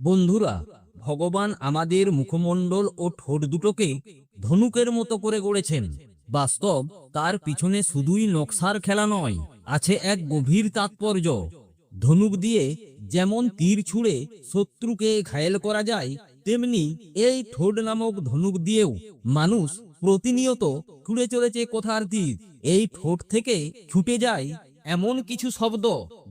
বন্ধুরা, ভগবান আমাদের মুখমণ্ডল ও ঠোঁট দুটোকে ধনুকের মতো করে গড়েছেন। বাস্তব, তার পিছনে শুধুই নকশার খেলা নয়, আছে এক গভীর তাৎপর্য। ধনুক দিয়ে যেমন তীর ছুঁড়ে শত্রুকে ঘায়েল করা যায়, তেমনি এই ঠোঁট নামক ধনুক দিয়েও মানুষ প্রতিনিয়ত ছুঁড়ে চলেছে কোথার তীর। এই ঠোঁট থেকে ছুটে যায় এমন কিছু শব্দ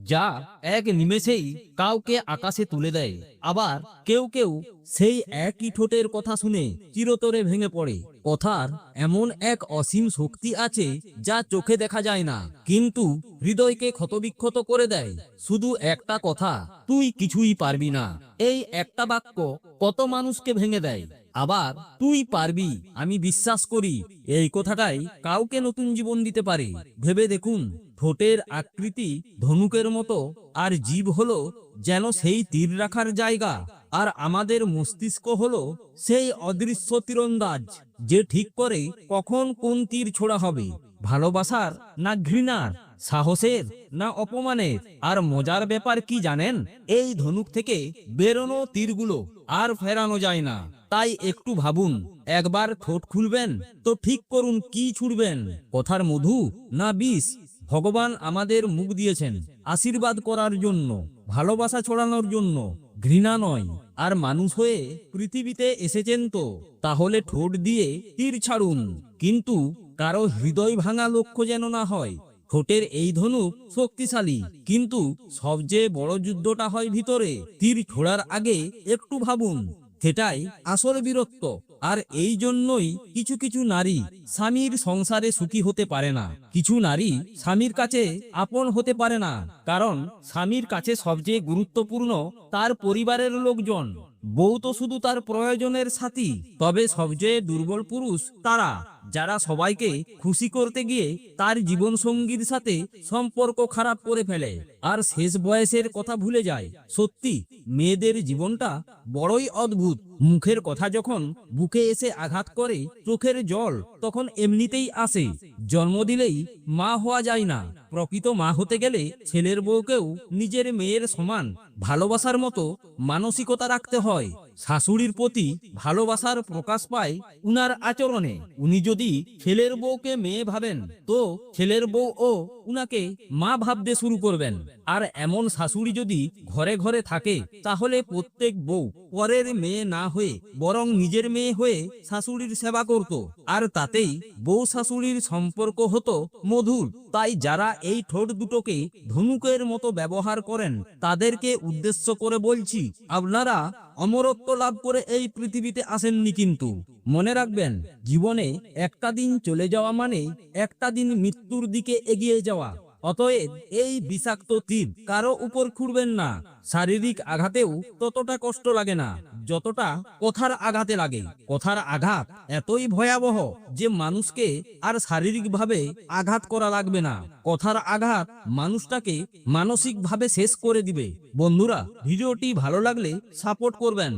যা এক নিমেষেই কাউকে আকাশে তুলে দেয়। আবার কেউ কেউ সেই একই ঠোঁটের কথা শুনে চিরতরে ভেঙে পড়ে। কথার এমন এক অসীম শক্তি আছে যা চোখে দেখা যায় না, কিন্তু হৃদয়কে ক্ষতবিক্ষত করে দেয়। শুধু একটা কথা, তুই কিছুই পারবি না। এই একটা বাক্য কত মানুষকে ভেঙে দেয়। আবার তুই পারবি, আমি বিশ্বাস করি, এই কথাটাই কাউকে নতুন জীবন দিতে পারে। ভেবে দেখুন, ঠোঁটের আকৃতি ধনুকের মতো, আর জীব হলো যেন সেই তীর রাখার জায়গা, আর আমাদের মস্তিষ্ক হলো সেই অদৃশ্য তীরন্দাজ, যে ঠিক করে কখন কোন তীর ছোড়া হবে, ভালোবাসার না ঘৃণার। সাহসের না অপমানের? আর মজার ব্যাপার কি জানেন? এই ধনুক থেকে বেরোনো তীরগুলো আর ফেরানো যায় না। তাই একটু ভাবুন, একবার ঠোঁট খুলবেন তো ঠিক করুন কি ছুড়বেন। কথার মধু না বিষ, ভগবান আমাদের মুখ দিয়েছেন আশীর্বাদ করার জন্য, ভালোবাসা ছড়ানোর জন্য, ঘৃণা নয়। আর মানুষ হয়ে পৃথিবীতে এসেছেন তো, তাহলে ঠোঁট দিয়ে তীর ছাড়ুন। কিন্তু কারও হৃদয় ভাঙা লক্ষ্য যেন না হয় ঠোঁটের এই ধনুক শক্তিশালী। কিন্তু সবচেয়ে বড় যুদ্ধটা হয় ভিতরে। তীর ছোড়ার আগে একটু ভাবুন, সেটাই আসল বীরত্ব। আর এই জন্যই কিছু কিছু নারী স্বামীর সংসারে সুখী হতে পারে না। কিছু নারী স্বামীর কাছে আপন হতে পারে না। কারণ স্বামীর কাছে সবচেয়ে গুরুত্বপূর্ণ তার পরিবারের লোকজন। বউ তো শুধু তার প্রয়োজনের সাথী, তবে সবচেয়ে দুর্বল পুরুষ তারা। যারা সবাইকে খুশি করতে গিয়ে তার জীবন সঙ্গীর সাথে সম্পর্ক খারাপ করে ফেলে। আর শেষ বয়সের কথা ভুলে যায়। সত্যি, মেয়েদের জীবনটা বড়ই অদ্ভুত। মুখের কথা যখন বুকে এসে আঘাত করে চোখের জল তখন এমনিতেই আসে। জন্ম দিলেই মা হওয়া যায় না। প্রকৃত মা হতে গেলে ছেলের বউকেও নিজের মেয়ের সমান ভালোবাসার মতো মানসিকতা রাখতে হয়। শাশুড়ির প্রতি ভালোবাসার প্রকাশ পায় উনার আচরণে। উনি যদি ছেলের বউকে মেয়ে ভাবেন, তো ছেলের বউ ও উনাকে মা ভাবতে শুরু করবেন। আর এমন শাশুড়ি যদি ঘরে ঘরে থাকে, তাহলে প্রত্যেক বউ পরের মেয়ে না হয়ে, বরং নিজের মেয়ে হয়ে শাশুড়ির সেবা করত। আর তাতেই বউ শাশুড়ির সম্পর্ক হতো মধুর। তাই যারা এই ঠোঁট দুটোকে ধনুকের মতো ব্যবহার করেন, তাদেরকে উদ্দেশ্য করে বলছি, আপনারা অমরত্ব লাভ করে এই পৃথিবীতে আসেননি কিন্তু। মনে রাখবেন, জীবনে একটা দিন চলে যাওয়া মানে একটা দিন মৃত্যুর দিকে এগিয়ে যাওয়া। অতএব এই বিষাক্ত তীর কারও উপর খুঁড়বেন না। শারীরিক আঘাতেও ততটা কষ্ট লাগে না, যতটা কথার আঘাতে লাগে। কথার আঘাত এতই ভয়াবহ যে মানুষকে আর শারীরিকভাবে আঘাত করা লাগবে না। কথার আঘাত মানুষটাকে মানসিকভাবে শেষ করে দিবে। বন্ধুরা, ভিডিওটি ভালো লাগলে সাপোর্ট করবেন।